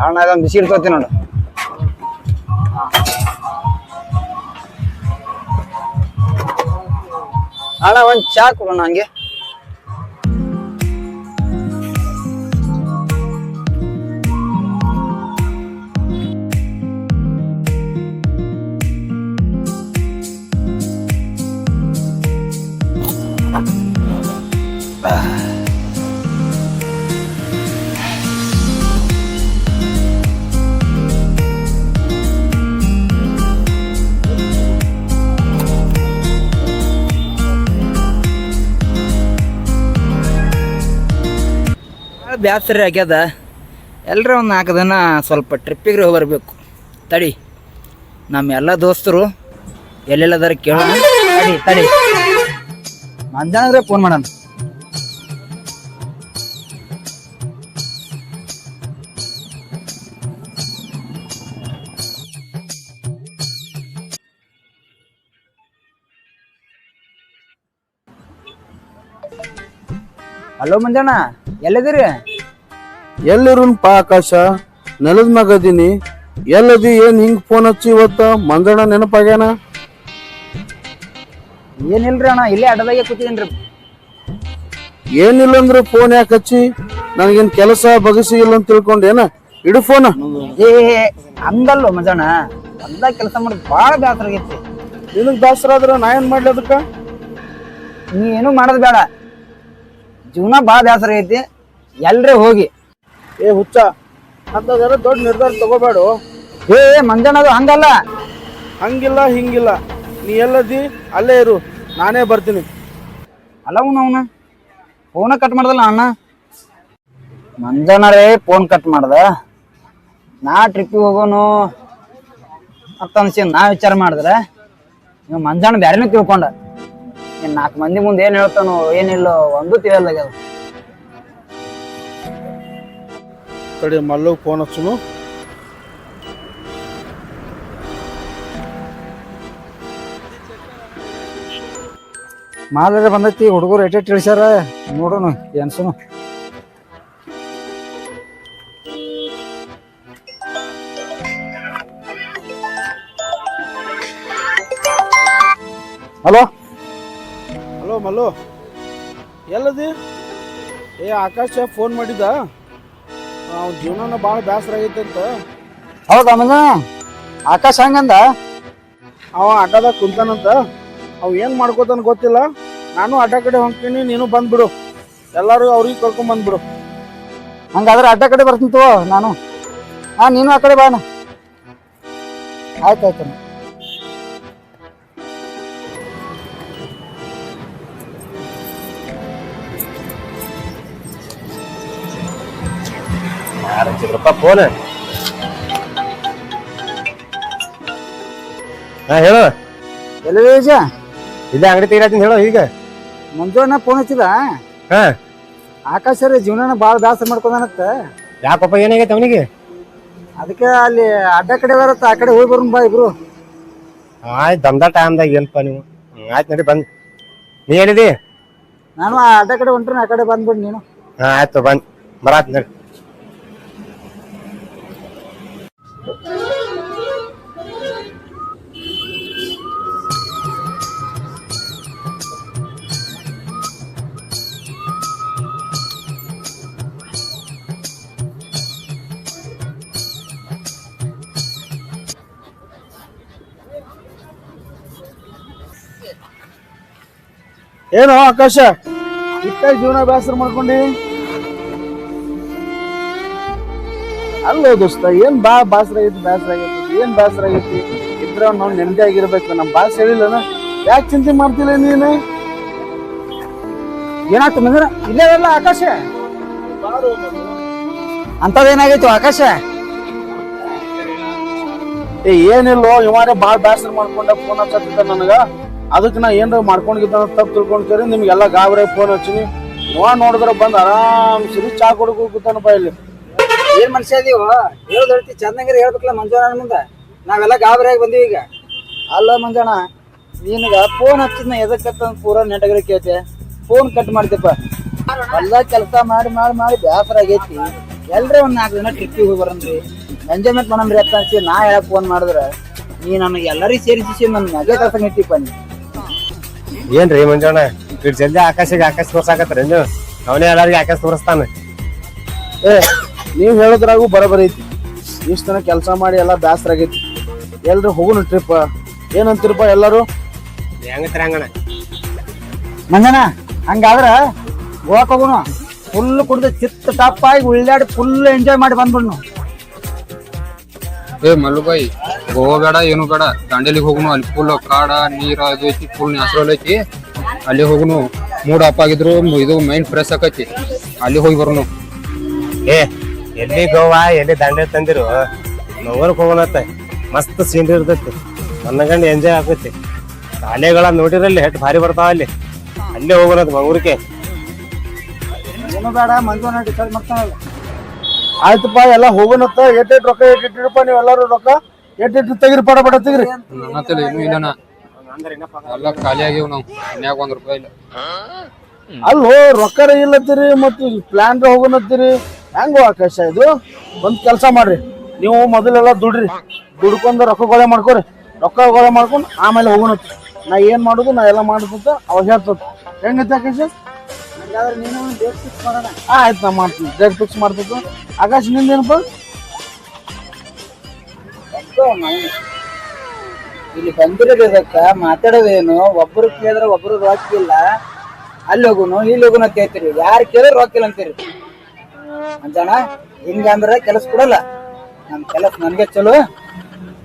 ಅಣ್ಣ ಇದೊಂದು ಬಿಸಿ ತೋತಿ ನೋಡು ಅಣ್ಣ ಒಂದ್ ಚಾ ಕೊಡೋಣ ಹಂಗೆ ಬ್ಯಾಸರಿ ಆಗ್ಯದ. ಎಲ್ಲರೂ ಒಂದು ನಾಲ್ಕು ದಿನ ಸ್ವಲ್ಪ ಟ್ರಿಪ್ಪಿಗೆ ಬರಬೇಕು. ತಡಿ. ನಮ್ಮ ಎಲ್ಲ ದೋಸ್ತರು ಎಲ್ಲೆಲ್ಲದಾರ ಕೇಳೋಣ. ತಡಿ ತಡಿ. ಮಂಜಾನಂದ್ರೆ ಫೋನ್ ಮಾಡೋಣ. ಹಲೋ ಮಂಜಣ್ಣ ಎಲ್ಲಿದ್ದೀರಿ? ಎಲ್ಲಿರುನ್ಪ ಆಕಾಶ ನೆಲದ ಮಗದೀನಿ ಅದೀನಿ. ಎಲ್ಲದಿ ಏನ್ ಹಿಂಗ್ ಫೋನ್ ಹಚ್ಚಿ ಇವತ್ತ? ಮಂಜಣ್ಣ ನೆನಪಾಗ್ಯಾನ? ಏನಿಲ್ರಿ ಅಣ್ಣ ಇಲ್ಲೇ ಅಡ್ಡದಾಗೆ ರೀ ಏನಿಲ್ಲ ಅಂದ್ರೆ ಫೋನ್ ಯಾಕೆ ಹಚ್ಚಿ? ನನಗೇನ್ ಕೆಲಸ ಬಗಸಿ ಇಲ್ಲ ಅಂತ ತಿಳ್ಕೊಂಡೇನ ಇಡು ಫೋನ್ ಏ ಹಂಗಲ್ಲೋ ಮಂಜಣ್ಣ ಕೆಲಸ ಮಾಡೋದು ಭಾಳ ಬೇಸರ ಆಗೈತಿ. ನಿನಗ್ ಬೇಸರ ಆದ್ರ ನಾ ಏನ್ ಮಾಡ್ಲಿ ಅದಕ್ಕ? ನೀ ಏನು ಮಾಡೋದು ಬೇಡ. ಜೀವನ ಭಾಳ ಬೇಸರ ಆಗೈತಿ. ಎಲ್ರೇ ಹೋಗಿ. ಏ ಹುಚ್ಚ ಅಂತದೆಲ್ಲ ದೊಡ್ಡ ನಿರ್ಧಾರ ತಗೋಬೇಡ. ಏ ಮಂಜಣ್ಣ ಅದು ಹಂಗಲ್ಲ. ಹಂಗಿಲ್ಲ ಹಿಂಗಿಲ್ಲ. ನೀ ಎಲ್ಲದಿ ಅಲ್ಲೇ ಇರು. ನಾನೇ ಬರ್ತೀನಿ. ಅಲ್ಲ ಅವನು ಅವನ. ಫೋನ ಕಟ್ ಮಾಡ್ದಲ್ಲ ಅಣ್ಣ. ಮಂಜಣ್ಣರೇ ಫೋನ್ ಕಟ್ ಮಾಡ್ದ. ನಾ ಟ್ರಿಪ್ಪಿಗೆ ಹೋಗೋನು ಅಂತ ಅನ್ಸಿ ನಾ ವಿಚಾರ ಮಾಡಿದ್ರೆ ನೀವು ಮಂಜಣ್ಣ ಬ್ಯಾರೇನೂ ತಿಳ್ಕೊಂಡ. ಇನ್ ನಾಲ್ಕು ಮಂದಿ ಮುಂದೆ ಏನು ಹೇಳ್ತಾನೋ ಏನಿಲ್ಲೋ ಒಂದು ತಿಳಿಯಲ್ಲಾಗ್ಯದ ಕಡೆ ಮಲ್ಲು ಫೋನ್ ಹಚ್ಚುನು. ಮಾಲರ ಬಂದೈತಿ, ಹುಡುಗರು ಎಟ್ಟೆ ತಿಳಿಸ್ಯಾರ? ನೋಡೋಣ ಏನ್ಸುನು ಹಲೋ? ಹಲೋ ಮಲ್ಲು. ಎಲ್ಲದಿ? ಏ ಆಕಾಶ ಫೋನ್ ಮಾಡಿದ್ದ? ಅವ್ನ ಜೀವನನ ಭಾಳ ಬೇಸರ ಆಗೈತೆ ಅಂತ. ಹೌದಾ ಆಕಾಶ ಹಂಗಂದ? ಅವ ಅಡ್ಡದಾಗ ಕುಂತಾನಂತ. ಅವ್ ಏನ್ ಮಾಡ್ಕೋತಾನ ಗೊತ್ತಿಲ್ಲ. ನಾನು ಅಡ್ಡ ಕಡೆ ಹೊಂಟೀನಿ ನೀನು ಬಂದ್ಬಿಡು. ಎಲ್ಲಾರು ಅವ್ರಿಗೆ ಕರ್ಕೊಂಡ್ ಬಂದ್ಬಿಡು. ಹಂಗಾದ್ರೆ ಅಡ್ಡ ಕಡೆ ಬರ್ತೀನಿ ತಗೋ ನಾನು. ಹಾ ನೀನು ಆ ಕಡೆ ಬಾನ. ಆಯ್ತು ಆಯ್ತು ಹಚ್ಚಿದ್ರಪ್ಪ ಫೋನ್ ಹಾ ಹೇಳು. ಎಲ್ಲಿ ವಿಜಯ? ಇಲ್ಲೇ ಅಂಗಡಿ ತೆಗಿರಾತೀನಿ ಹೇಳು ಈಗ ಮುಂಜಾನೆ ಫೋನ್ ಹಚ್ಚಿದ ಹಾ. ಆಕಾಶ ರೀ ಜೀವನನ ಭಾಳ ದಾಸ ಮಾಡ್ಕೊಂಡಾನತ್ತ ಯಾಕಪ್ಪ ಏನಾಗೈತೆ ಅವನಿಗೆ? ಅದಕ್ಕೆ ಅಲ್ಲಿ ಅಡ್ಡ ಕಡೆ ಬರತ್ತ ಆ ಕಡೆ ಹೋಗಿ ಬರೋಣ ಬಾ ಇಬ್ರು. ಆಯ್ತು ದಂದ ಟೈಮ್ದಾಗ ಏನಪ್ಪ ನೀವು. ಆಯ್ತು ನಡಿ ಬಂದ್. ನೀ ಹೇಳಿದಿ ನಾನು ಆ ಅಡ್ಡ ಕಡೆ ಹೊಂಟ್ರೆ ಆ ಕಡೆ ಬಂದ್ಬಿಡಿ ನೀನು. ಹಾ ಆಯ್ತು ಬಂದ್ ಬರಾತ್ ನಡಿ. ಏನೋ ಆಕಾಶ? ಇಟ್ಟ ಜೀವನ ಬೇಸರ ಮಾಡ್ಕೊಂಡಿ? ಅಲ್ಲೋ ದೋಸ್ತ, ಏನ್ ಬಾ ಬಾಸರ ಆಗೈತಿ ಬೇಸರ ಆಗೈತಿ, ಏನ್ ಬೇಸರ ಆಗೈತಿ? ಇದ್ರ ನಾವು ನೆಮ್ಮದಿ ಆಗಿರ್ಬೇಕು ನಮ್ಮ ಬಾಸ್ ಹೇಳಿಲ್ಲನ? ಯಾಕೆ ಚಿಂತೆ ಮಾಡ್ತಿಲ್ಲ ನೀನು? ಏನಾಯ್ತು ಮಂಜನ ಇಲ್ಲೇ ಅಲ್ಲ ಆಕಾಶ. ಅಂತದೇನಾಗೈತು ಆಕಾಶ? ಏ, ಏನಿಲ್ಲೋ ಇವಾರೆ ಬಾಳ್ ಬೇಸರ ಮಾಡ್ಕೊಂಡ ಫೋನ್ ಹಚ್ಚಿದ್ದ ನನಗ. ಅದಕ್ಕೆ ನಾ ಏನಾರ ಮಾಡ್ಕೊಂಡಿದ್ದ ತಪ್ಪು ತಿಳ್ಕೊಂಡ್ಕರಿ ನಿಮ್ಗೆಲ್ಲ ಗಾಬರಿ ಫೋನ್ ಹಚ್ಚಿನಿ. ನೋಡ್ ನೋಡಿದ್ರೆ ಬಂದ್ ಆರಾಮ್ ಸಿರಿ ಚಾ ಕೊಡಕ್ಕೆ ಇಲ್ಲಿ. ಏನ್ ಮನುಷ್ಯ ಅದೀವ ಹೇಳೋದ್ ಹೇಳ್ತಿ ಚಂದಂಗಿರ ಹೇಳ್ಬೇಕಲ್ಲ ಮಂಜಣ್ಣ ಮುಂದೆ. ನಾವೆಲ್ಲ ಗಾಬರಿಯಾಗಿ ಬಂದೀವಿ ಈಗ. ಅಲ್ಲ ಮಂಜಣ್ಣ ನಿನಗ ಫೋನ್ ಹಚ್ಚಿದ್ನ ಎದಕ್ಕಂತ ಪೂರ ನೆಟಗರಿ ಕೇಳ್ತೆ? ಫೋನ್ ಕಟ್ ಮಾಡ್ತಿಪ್ಪ ಎಲ್ಲ ಕೆಲಸ ಮಾಡಿ ಮಾಡಿ ಮಾಡಿ ಬೇಸರ ಆಗೈತಿ. ಎಲ್ರೇ ಒಂದ್ ನಾಲ್ಕು ದಿನ ಟ್ರಿಪ್ಪಿಗೆ ಹೋಗಿ ಬರನ್ರಿ ಎಂಜಾಯ್ಮೆಂಟ್ ಮಾಡಿ ಅಂತ ಅನ್ಸಿ ನಾ ಹೇಳಕ್ ಫೋನ್ ಮಾಡಿದ್ರ? ನೀ ನನಗೆ ಎಲ್ಲರಿಗೂ ಸೇರಿಸಿ ನನ್ನ ನಗೆ ಕೆಲಸ ನಿಂತಿಪ್ಪ ನೀ. ಏನ್ರಿ ಮಂಜಣ್ಣ ಇಟ್ ಜಲ್ದಿ ಆಕಾಶಿಗೆ ಆಕಾಶ ತೋರ್ಸಾಕತ್ರಿ ನೀವು ಅವನೇ ಎಲ್ಲಾರಿಗೆ ಆಕಾಶ ತೋರಿಸ್ತಾನೆ. ಏ ನೀವ್ ಹೇಳೋದ್ರಾಗೂ ಬರೋಬರಿ ಐತಿ. ಇಷ್ಟು ತನಕ ಕೆಲಸ ಮಾಡಿ ಎಲ್ಲ ಬೇಸರ ಆಗೈತಿ. ಎಲ್ರು ಹೋಗುನು ಟ್ರಿಪ್ ಏನಂತೀರಪ್ಪ ಎಲ್ಲರೂ? ಹೆಂಗತ್ರಿ ಹಂಗಣ ಮಂಜಣ್ಣ ಹಂಗಾದ್ರ ಗೋವಾಕ್ ಹೋಗೋಣ ಫುಲ್ ಕುಡ್ದು ಚಿತ್ತ ಟಪ್ ಆಗಿ ಉಳ್ಳಾಡಿ ಫುಲ್ ಎಂಜಾಯ್ ಮಾಡಿ ಬಂದ್ಬಿಡ್ನು. ಏ ಮಲ್ಲುಬಾಯಿ ಗೋವಾ ಬೇಡ ಏನು ಬೇಡ. ದಾಂಡೇಲಿಗೆ ಹೋಗುನು ಅಲ್ಲಿ ಫುಲ್ ಕಾಡ ನೀರ ಅದು ಐತಿ ಫುಲ್ ನ್ಯಾಚುರಲ್ ಐತಿ. ಅಲ್ಲಿ ಹೋಗುನು ಮೂಡ್ ಆಪ್ ಆಗಿದ್ರು ಇದು ಮೈಂಡ್ ಫ್ರೆಶ್ ಆಕೈತಿ ಅಲ್ಲಿ ಹೋಗಿ ಬರೋನು. ಏ ಎಲ್ಲಿ ಗೋವಾ ಎಲ್ಲಿ ದಂಡೆ ತಂದಿರು ನೋವರ್ಕ್ ಹೋಗೋಣತ್ತ ಮಸ್ತ್ ಸೀನ್ರಿ ಇರ್ತೈತಿ. ಗಂಡ ಎಂಜಾಯ್ ಆಗ್ತೈತಿ. ಶಾಲೆಗಳ ನೋಡಿರಲ್ಲಿ ಹೆಟ್ ಭಾರಿ ಬರ್ತಾವ ಅಲ್ಲಿ. ಅಲ್ಲೇ ಹೋಗೋಣತ್ ಮಂಗ್ಳೂರ್ಗೆ ಏನು ಬೇಡ ಮಂಜಣ್ಣ ಡಿಸೈಡ್ ಮಾಡ್ತಾನಲ್ಲ. ಆಯ್ತಪ್ಪ ಎಲ್ಲ ಹೋಗೋಣತ್ತ ಎಟ್ ರೊಕ್ಕ ಎಟ್ಟಿಟ್ಟಿರಪ್ಪ ನೀವೆಲ್ಲರೂ ರೊಕ್ಕ. ಎಟ್ಟಿಟ್ಟು ತೆಗಿರಿ ಪಡ ಪಡ ತೆಗಿರಿ ನನ್ನ ಹತ್ತಿರ ಏನೂ ಇಲ್ಲನ ಎಲ್ಲ ಖಾಲಿ ಆಗ್ಯಾವ ನಾವು. ಮನ್ಯಾಗ ಒಂದ್ ರೂಪಾಯಿ ಇಲ್ಲ. ಅಲ್ಲೋ ರೊಕ್ಕ ಇಲ್ಲತ್ತೀರಿ ಮತ್ತು ಪ್ಲಾನ್ ಹೋಗೋಣತ್ತೀರಿ ಹೆಂಗೋ ಆಕಾಶ ಇದು ಒಂದು ಕೆಲಸ ಮಾಡ್ರಿ. ನೀವು ಮೊದಲೆಲ್ಲ ದುಡ್ರಿ. ದುಡ್ಕೊಂಡು ರೊಕ್ಕ ಗೊಳೆ ಮಾಡ್ಕೊರಿ. ರೊಕ್ಕ ಗೊಳೆ ಮಾಡ್ಕೊಂಡು ಆಮೇಲೆ ಹೋಗೋಣ ನಾ ಏನು ಮಾಡೋದು ನಾ ಎಲ್ಲ ಮಾಡುತ್ತ ಅವಾಗ ಹೇಳ್ತದ ಹೆಂಗೈತೆ ಆಕಾಶ ಹಂಗಾದ್ರೆ ನೀನು ಡೇಟ್ ಫಿಕ್ಸ್ ಮಾಡೋಣ. ಆಯ್ತು ನಾ ಮಾಡ್ತೀನಿ. ಡೇಟ್ ಫಿಕ್ಸ್ ಮಾಡ್ತಿದ್ದು. ಆಕಾಶ ನಿಂದೇನಪ್ಪ. ಇಲ್ಲಿ ಬಂದಿರೋದಕ್ಕ ಮಾತಾಡೋದೇನು ಒಬ್ರು ಕೇಳಿದ್ರೆ ಒಬ್ರು ರೊಕ್ಕ ಇಲ್ಲ. ಅಲ್ಲಿ ಹೋಗುನು ಇಲ್ಲಿ ಹೋಗುನ ಕೇಳ್ತೀರಿ ಹೇಳ್ತೀರಿ. ಯಾರು ಕೇಳಿದ್ರೆ ರೊಕ್ಕ ಇಲ್ಲ ಅಂತೀರಿ. ಅಂಜಣ್ಣ ಹಿಂಗಂದ್ರೆ ಕೆಲಸ ಕೊಡಲ್ಲ. ನಮ್ ಕೆಲಸ ನನ್ಗೆ ಚಲೋ.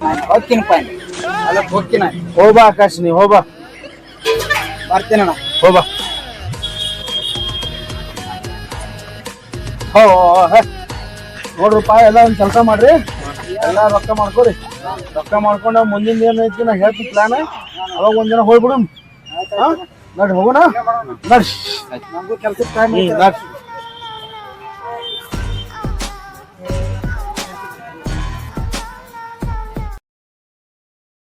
ನಾನು ಪಾಯಿ ಅಲ್ಲ ಹೋಗ್ತೀನ. ಹೋಗ್ಬಾ ಆಕಾಶ್ ನೀ ಹೋಗ್ಬಾ. ಬರ್ತೀನಣ್ಣ. ಹೋಗ್ಬಾ. ಹೋ. ನೋಡ್ರಪ್ಪ ಎಲ್ಲ ಒಂದ್ ಕೆಲಸ ಮಾಡ್ರಿ. ಎಲ್ಲ ರೊಕ್ಕ ಮಾಡ್ಕೋರಿ. ರೊಕ್ಕ ಮಾಡ್ಕೊಂಡು ಮುಂದಿನ ಏನೈತಿ ನಾ ಹೇಳ್ತೀನಿ ಪ್ಲಾನ್ ಅವಾಗ ಒಂದಿನ ಹೋಗ್ಬಿಡು ನಡ್ ಹೋಗೋಣ. ನಡ್ಸ್ ನಮಗೂ ಕೆಲ್ಸಕ್ಕೆ ಟೈಮ್